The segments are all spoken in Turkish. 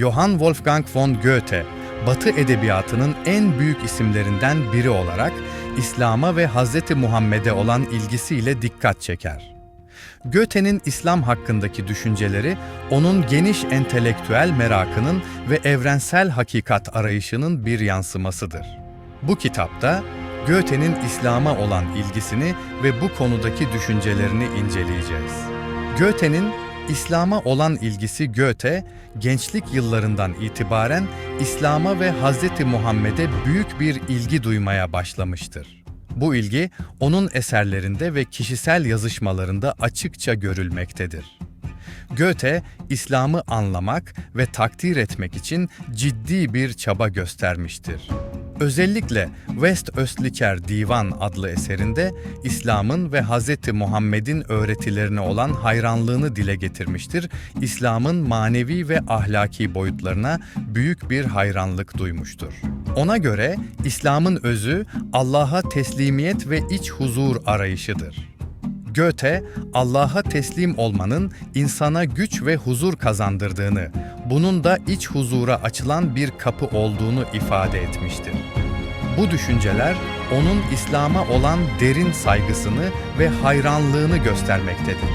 Johann Wolfgang von Goethe, Batı edebiyatının en büyük isimlerinden biri olarak İslam'a ve Hz. Muhammed'e olan ilgisiyle dikkat çeker. Goethe'nin İslam hakkındaki düşünceleri, onun geniş entelektüel merakının ve evrensel hakikat arayışının bir yansımasıdır. Bu kitapta Goethe'nin İslam'a olan ilgisini ve bu konudaki düşüncelerini inceleyeceğiz. Goethe'nin İslam'a olan ilgisi Goethe, gençlik yıllarından itibaren İslam'a ve Hz. Muhammed'e büyük bir ilgi duymaya başlamıştır. Bu ilgi onun eserlerinde ve kişisel yazışmalarında açıkça görülmektedir. Goethe, İslam'ı anlamak ve takdir etmek için ciddi bir çaba göstermiştir. Özellikle West Östliker Divan adlı eserinde İslam'ın ve Hz. Muhammed'in öğretilerine olan hayranlığını dile getirmiştir. İslam'ın manevi ve ahlaki boyutlarına büyük bir hayranlık duymuştur. Ona göre İslam'ın özü Allah'a teslimiyet ve iç huzur arayışıdır. Goethe, Allah'a teslim olmanın insana güç ve huzur kazandırdığını, bunun da iç huzura açılan bir kapı olduğunu ifade etmiştir. Bu düşünceler onun İslam'a olan derin saygısını ve hayranlığını göstermektedir.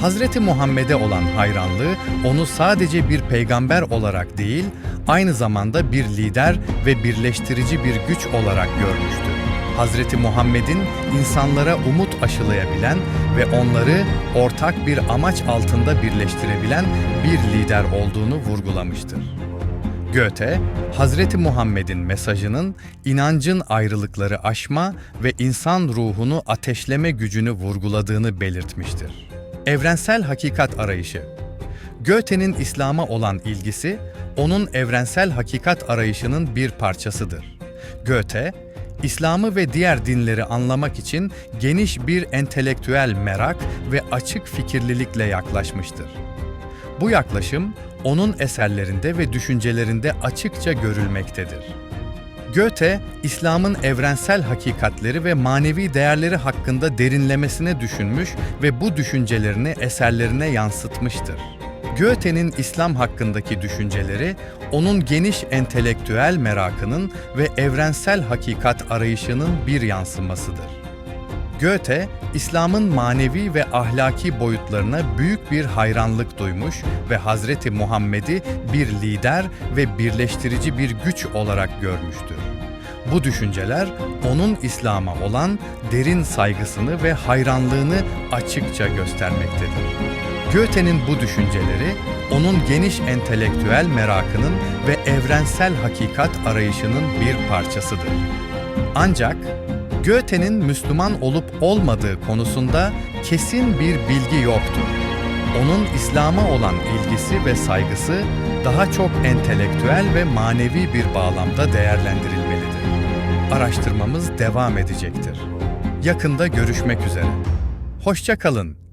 Hazreti Muhammed'e olan hayranlığı onu sadece bir peygamber olarak değil, aynı zamanda bir lider ve birleştirici bir güç olarak görmüştür. Hazreti Muhammed'in insanlara umut aşılayabilen ve onları ortak bir amaç altında birleştirebilen bir lider olduğunu vurgulamıştır. Goethe, Hazreti Muhammed'in mesajının inancın ayrılıkları aşma ve insan ruhunu ateşleme gücünü vurguladığını belirtmiştir. Evrensel hakikat arayışı Goethe'nin İslam'a olan ilgisi, onun evrensel hakikat arayışının bir parçasıdır. Goethe, İslam'ı ve diğer dinleri anlamak için geniş bir entelektüel merak ve açık fikirlilikle yaklaşmıştır. Bu yaklaşım onun eserlerinde ve düşüncelerinde açıkça görülmektedir. Goethe, İslam'ın evrensel hakikatleri ve manevi değerleri hakkında derinlemesine düşünmüş ve bu düşüncelerini eserlerine yansıtmıştır. Goethe'nin İslam hakkındaki düşünceleri, onun geniş entelektüel merakının ve evrensel hakikat arayışının bir yansımasıdır. Goethe, İslam'ın manevi ve ahlaki boyutlarına büyük bir hayranlık duymuş ve Hazreti Muhammed'i bir lider ve birleştirici bir güç olarak görmüştür. Bu düşünceler onun İslam'a olan derin saygısını ve hayranlığını açıkça göstermektedir. Goethe'nin bu düşünceleri, onun geniş entelektüel merakının ve evrensel hakikat arayışının bir parçasıdır. Ancak Goethe'nin Müslüman olup olmadığı konusunda kesin bir bilgi yoktur. Onun İslam'a olan ilgisi ve saygısı daha çok entelektüel ve manevi bir bağlamda değerlendirilmelidir. Araştırmamız devam edecektir. Yakında görüşmek üzere. Hoşça kalın.